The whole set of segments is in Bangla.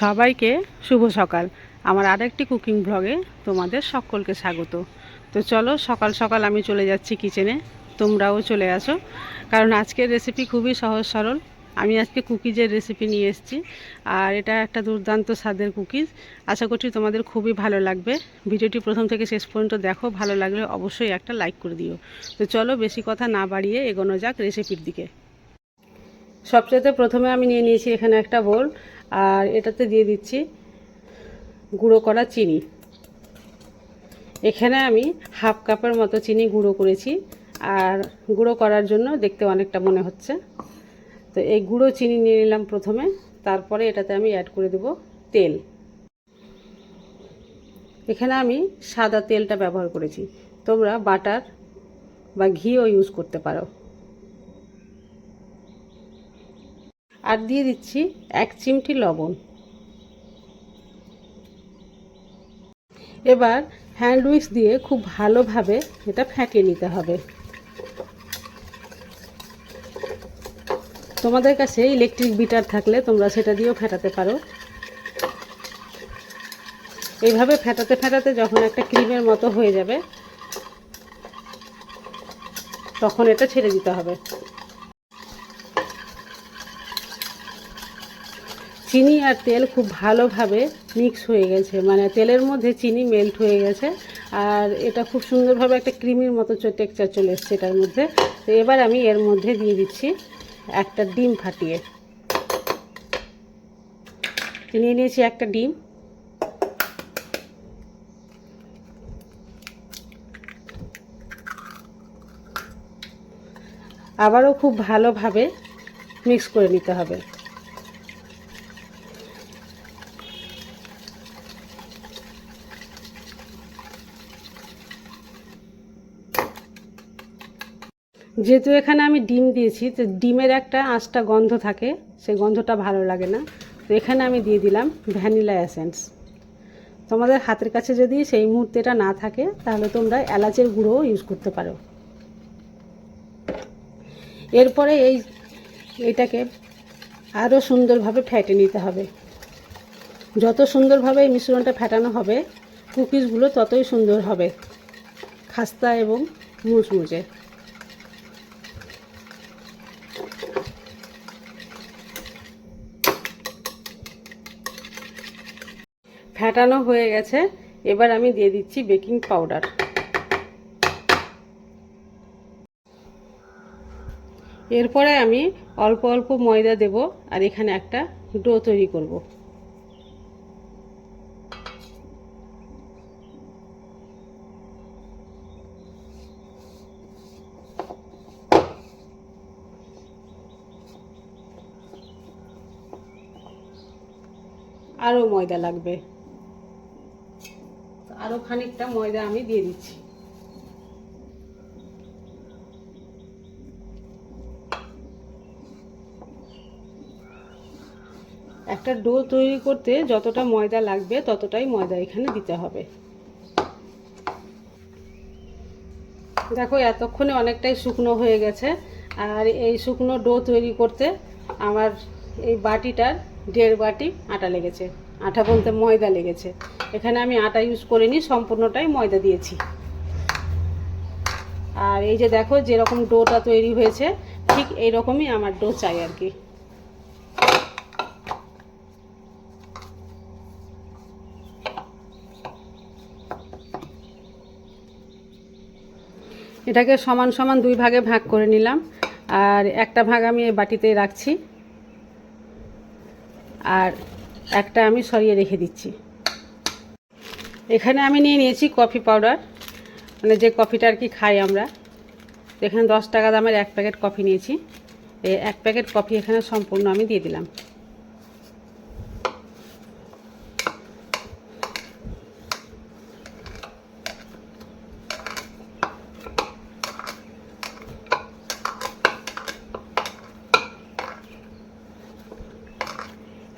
সবাইকে শুভ সকাল। আমার আরেকটি কুকিং ব্লগে তোমাদের সকলকে স্বাগত। তো চলো, সকাল সকাল আমি চলে যাচ্ছি কিচেনে তোমরাও চলে আসো। কারণ আজকের রেসিপি খুবই সহজ সরল। আমি আজকে কুকিজের রেসিপি নিয়ে এসেছি। আর এটা একটা দুর্দান্ত স্বাদের কুকিজ আশা করছি তোমাদের খুবই ভালো লাগবে। ভিডিওটি প্রথম থেকে শেষ পর্যন্ত দেখো। ভালো লাগলে অবশ্যই একটা লাইক করে দিও। তো চলো, বেশি কথা না বাড়িয়ে এগোনো যাক রেসিপির দিকে। সবচেয়ে প্রথমে আমি নিয়ে নিয়েছি এখানে একটা বোল আর এটাতে দিয়ে দিচ্ছি গুঁড়ো করা চিনি। এখানে আমি হাফ কাপের মতো চিনি গুঁড়ো করেছি। আর গুঁড়ো করার জন্য দেখতে অনেকটা মনে হচ্ছে। তো এই গুঁড়ো চিনি নিয়ে নিলাম প্রথমে। তারপরে এটাতে আমি অ্যাড করে দেব তেল। এখানে আমি সাদা তেলটা ব্যবহার করেছি। তোমরা বাটার বা ঘিও ইউজ করতে পারো। আর দিয়ে দিচ্ছি এক চিমটি লবণ। এবার হ্যান্ড দিয়ে খুব ভালোভাবে এটা ফেটিয়ে নিতে হবে। তোমাদের কাছে ইলেকট্রিক বিটার থাকলে তোমরা সেটা দিয়েও ফেটাতে পারো। এইভাবে ফেটাতে ফেটাতে যখন একটা ক্রিমের মতো হয়ে যাবে, তখন এটা ছেড়ে দিতে হবে। চিনি আর তেল খুব ভালোভাবে মিক্স হয়ে গেছে। মানে তেলের মধ্যে চিনি মেল্ট হয়ে গেছে। আর এটা খুব সুন্দরভাবে একটা ক্রিমির মতো টেক্সচার চলে এসছে এটার মধ্যে। তো এবার আমি এর মধ্যে দিয়ে দিচ্ছি একটা ডিম ফাটিয়ে। নিয়ে নিয়েছি একটা ডিম। আবারও খুব ভালোভাবে মিক্স করে নিতে হবে। যেহেতু এখানে আমি ডিম দিয়েছি, তো ডিমের একটা আঁচটা গন্ধ থাকে সেই গন্ধটা ভালো লাগে না। তো এখানে আমি দিয়ে দিলাম ভ্যানিলা এসেন্স। তোমাদের হাতের কাছে যদি সেই মুহূর্তে এটা না থাকে, তাহলে তোমরা এলাচের গুঁড়োও ইউজ করতে পারো। এরপরে এই এটাকে আরও সুন্দরভাবে ফেটে নিতে হবে। যত সুন্দরভাবে এই মিশ্রণটা ফেটানো হবে, কুকিজগুলো ততই সুন্দর হবে, খাস্তা এবং মুচমুচে। ফ্যাটানো হয়ে গেছে, এবার আমি দিয়ে দিচ্ছি বেকিং পাউডার। এরপরে আমি অল্প অল্প ময়দা দেব আর এখানে একটা ডো তৈরি করব। আরও ময়দা লাগবে। আরও খানিকটা ময়দা আমি দিয়ে দিচ্ছি। একটা ডো তৈরি করতে যতটা ময়দা লাগবে, ততটাই ময়দা এখানে দিতে হবে। দেখো, এতক্ষণে অনেকটাই শুকনো হয়ে গেছে। আর এই শুকনো ডো তৈরি করতে আমার এই বাটিটার দেড় বাটি আটা লেগেছে। আটা বলতে ময়দা লেগেছে। এখানে আমি আটা ইউজ করিনি, সম্পূর্ণটাই ময়দা দিয়েছি। আর এই যে দেখো, যেরকম ডোটা তৈরি হয়েছে, ঠিক এইরকমই আমার ডো চাই আর কি। এটাকে সমান সমান দুই ভাগে ভাগ করে নিলাম। আর একটা ভাগ আমি এই বাটিতে রাখছি। আর একটা আমি সরিয়ে রেখে দিচ্ছি। এখানে আমি নিয়ে নিয়েছি কফি পাউডার। মানে যে কফিটা আর কি খাই আমরা। এখানে দশ টাকা দামের এক প্যাকেট কফি নিয়েছি। এই এক প্যাকেট কফি এখানে সম্পূর্ণ আমি দিয়ে দিলাম।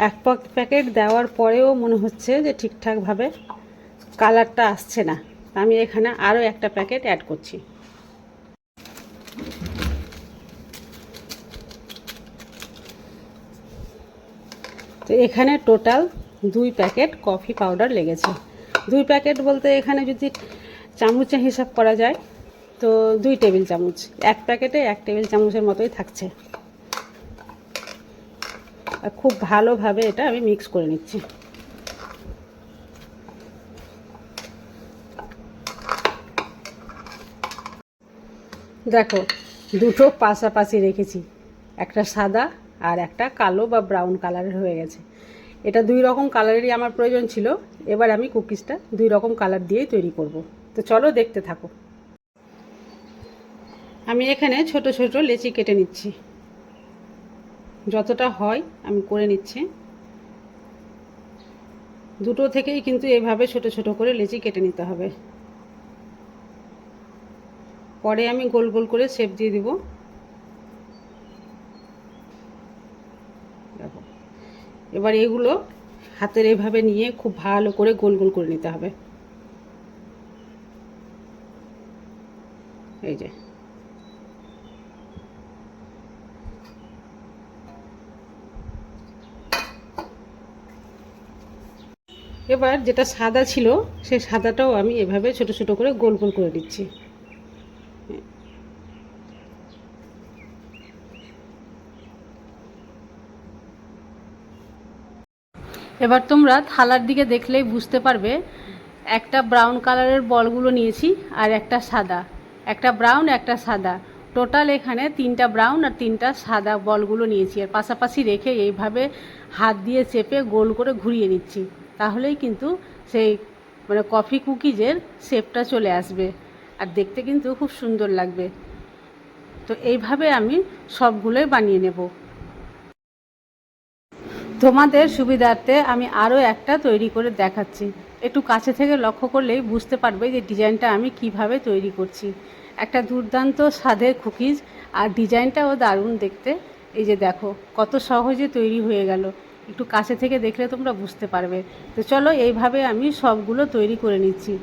এক প্যাকেট দেওয়ার পরেও মনে হচ্ছে যে ঠিকঠাকভাবে কালারটা আসছে না। আমি এখানে আরও একটা প্যাকেট অ্যাড করছি। তো এখানে টোটাল দুই প্যাকেট কফি পাউডার লেগেছে। দুই প্যাকেট বলতে এখানে যদি চামচে হিসাব করা যায়, তো দুই টেবিল চামচ। এক প্যাকেটে এক টেবিল চামচের মতোই থাকছে। খুব ভালোভাবে এটা আমি মিক্স করে নিচ্ছি। দেখো, দুটো পাশাপাশি রেখেছি, একটা সাদা আর একটা কালো বা ব্রাউন কালারের হয়ে গেছে। এটা দুই রকম কালারেরই আমার প্রয়োজন ছিল, এবার আমি কুকিজটা দুই রকম কালার দিয়েই তৈরি করব। তো চলো দেখতে থাকো। আমি এখানে ছোট ছোট লেচি কেটে নিচ্ছি। যতটা হয়, আমি করে নিচ্ছি। দুটো থেকেই কিন্তু এভাবে ছোট ছোট করে লেচি কেটে নিতে হবে। পরে আমি গোল গোল করে শেপ দিয়ে দিব। এবার এগুলো হাতের এভাবে নিয়ে খুব ভালো করে গোল গোল করে নিতে হবে। এই যে এবার যেটা সাদা ছিল, সেই সাদাটাও আমি এভাবে ছোট ছোট করে গোল গোল করে দিচ্ছি এবার তোমরা থালার দিকে দেখলেই বুঝতে পারবে, একটা ব্রাউন কালারের বলগুলো নিয়েছি আর একটা সাদা। একটা ব্রাউন একটা সাদা। টোটাল এখানে তিনটা ব্রাউন আর তিনটা সাদা বলগুলো নিয়েছি। আর পাশাপাশি রেখে এইভাবে হাত দিয়ে চেপে গোল করে ঘুরিয়ে নিচ্ছি। তাহলেই কিন্তু সেই মানে কফি কুকিজের শেপটা চলে আসবে। আর দেখতে কিন্তু খুব সুন্দর লাগবে। তো এইভাবে আমি সবগুলোই বানিয়ে নেব। তোমাদের সুবিধার্থে আমি আরও একটা তৈরি করে দেখাচ্ছি। একটু কাছে থেকে লক্ষ্য করলেই বুঝতে পারবে যে ডিজাইনটা আমি কীভাবে তৈরি করছি। একটা দুর্দান্ত স্বাদের কুকিজ আর ডিজাইনটাও দারুণ দেখতে। এই যে দেখো, কত সহজে তৈরি হয়ে গেল। একটু কাছে থেকে দেখলে তোমরা বুঝতে পারবে। তো চলো, এইভাবে আমি সবগুলো তৈরি করে নিচ্ছি।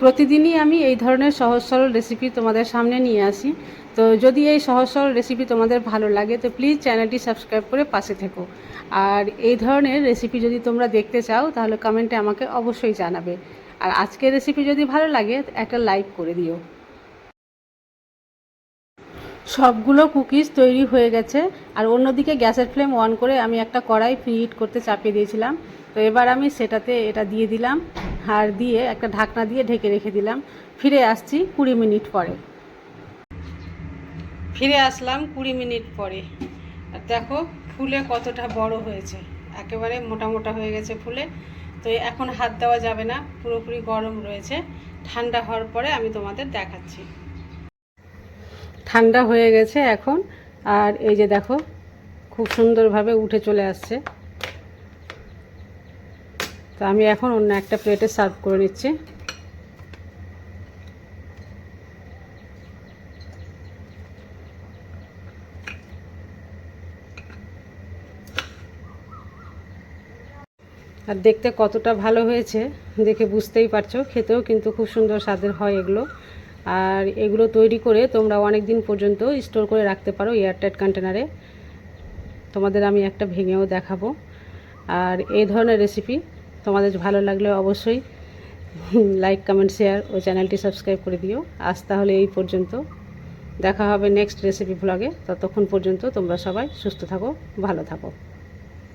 প্রতিদিনই আমি এই ধরনের সহজ সরল রেসিপি তোমাদের সামনে নিয়ে আসি। তো যদি এই সহজ সরল রেসিপি তোমাদের ভালো লাগে, তো প্লিজ চ্যানেলটি সাবস্ক্রাইব করে পাশে থেকো। আর এই ধরনের রেসিপি যদি তোমরা দেখতে চাও, তাহলে কমেন্টে আমাকে অবশ্যই জানাবে। আর আজকের রেসিপি যদি ভালো লাগে, একটা লাইক করে দিও। সবগুলো কুকিজ তৈরি হয়ে গেছে। আর অন্যদিকে গ্যাসের ফ্লেম অন করে আমি একটা কড়াই প্রিহিট করতে চাপিয়ে দিয়েছিলাম। তো এবার আমি সেটাতে এটা দিয়ে দিলাম আর দিয়ে একটা ঢাকনা দিয়ে ঢেকে রেখে দিলাম। ফিরে আসছি কুড়ি মিনিট পরে। ফিরে আসলাম কুড়ি মিনিট পরে। আর দেখো ফুলে কতটা বড় হয়েছে। একেবারে মোটা মোটা হয়ে গেছে ফুলে। তো এখন হাত দেওয়া যাবে না, পুরোপুরি গরম রয়েছে। ঠান্ডা হওয়ার পরে আমি তোমাদের দেখাচ্ছি। ঠান্ডা হয়ে গেছে এখন। আর এই যে দেখো, খুব সুন্দরভাবে উঠে চলে আসছে। তো আমি এখন অন্য একটা প্লেটে সার্ভ করে নিচ্ছি। আর দেখতে কতটা ভালো হয়েছে, দেখে বুঝতেই পারছ। খেতেও কিন্তু খুব সুন্দর স্বাদের হয় এগুলো। আর এগুলো তৈরি করে তোমরা অনেক দিন পর্যন্ত স্টোর করে রাখতে পারো এয়ারটাইট কন্টেনারে। তোমাদের আমি একটা ভেঙেও দেখাবো। আর এই ধরনের রেসিপি তোমাদের ভালো লাগলে অবশ্যই লাইক কমেন্ট শেয়ার ও চ্যানেলটি সাবস্ক্রাইব করে দিও। আজ তাহলে এই পর্যন্ত। দেখা হবে নেক্সট রেসিপি ব্লগে ততক্ষণ পর্যন্ত তোমরা সবাই সুস্থ থাকো, ভালো থাকো।